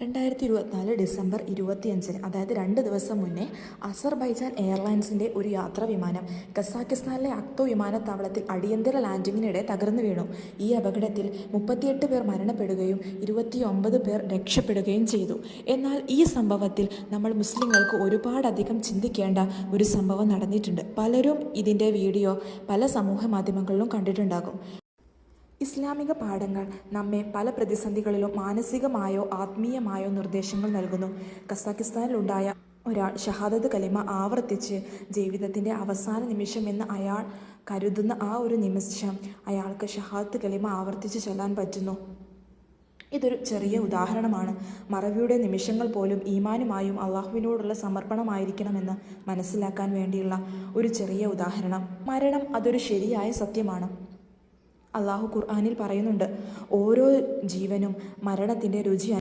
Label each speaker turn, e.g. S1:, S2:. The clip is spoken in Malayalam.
S1: രണ്ടായിരത്തി ഇരുപത്തിനാല് ഡിസംബർ ഇരുപത്തിയഞ്ചിന് അതായത് രണ്ട് ദിവസം മുന്നേ അസർബൈജാൻ എയർലൈൻസിന്റെ ഒരു യാത്രാ വിമാനം കസാക്കിസ്ഥാനിലെ അക്തോ വിമാനത്താവളത്തിൽ അടിയന്തര ലാൻഡിങ്ങിനിടെ തകർന്നു വീണു. ഈ അപകടത്തിൽ മുപ്പത്തിയെട്ട് പേർ മരണപ്പെടുകയും ഇരുപത്തിയൊമ്പത് പേർ രക്ഷപ്പെടുകയും ചെയ്തു. എന്നാൽ ഈ സംഭവത്തിൽ നമ്മൾ മുസ്ലിങ്ങൾക്ക് ഒരുപാടധികം ചിന്തിക്കേണ്ട ഒരു സംഭവം നടന്നിട്ടുണ്ട്. പലരും ഇതിന്റെ വീഡിയോ പല സമൂഹ മാധ്യമങ്ങളിലും കണ്ടിട്ടുണ്ടാകും. ഇസ്ലാമിക പാഠങ്ങൾ നമ്മെ പല പ്രതിസന്ധികളിലും മാനസികമായോ ആത്മീയമായോ നിർദ്ദേശങ്ങൾ നൽകുന്നു. കസാക്കിസ്ഥാനിലുണ്ടായ ഒരാൾ ഷഹാദത്ത് കലിമ ആവർത്തിച്ച് ജീവിതത്തിന്റെ അവസാന നിമിഷം എന്ന് അയാൾ കരുതുന്ന ആ ഒരു നിമിഷം അയാൾക്ക് ഷഹാദത്ത് കലിമ ആവർത്തിച്ച് ചൊല്ലാൻ പറ്റുന്നു. ഇതൊരു ചെറിയ ഉദാഹരണമാണ്. മറവിയുടെ നിമിഷങ്ങൾ പോലും ഈമാനുമായും അള്ളാഹുവിനോടുള്ള സമർപ്പണമായിരിക്കണമെന്ന് മനസ്സിലാക്കാൻ വേണ്ടിയുള്ള ഒരു ചെറിയ ഉദാഹരണം. മരണം അതൊരു ശരിയായ സത്യമാണ്. അള്ളാഹു ഖുർആാനിൽ പറയുന്നുണ്ട്. ഓരോ ജീവനും മരണത്തിന്റെ രുചി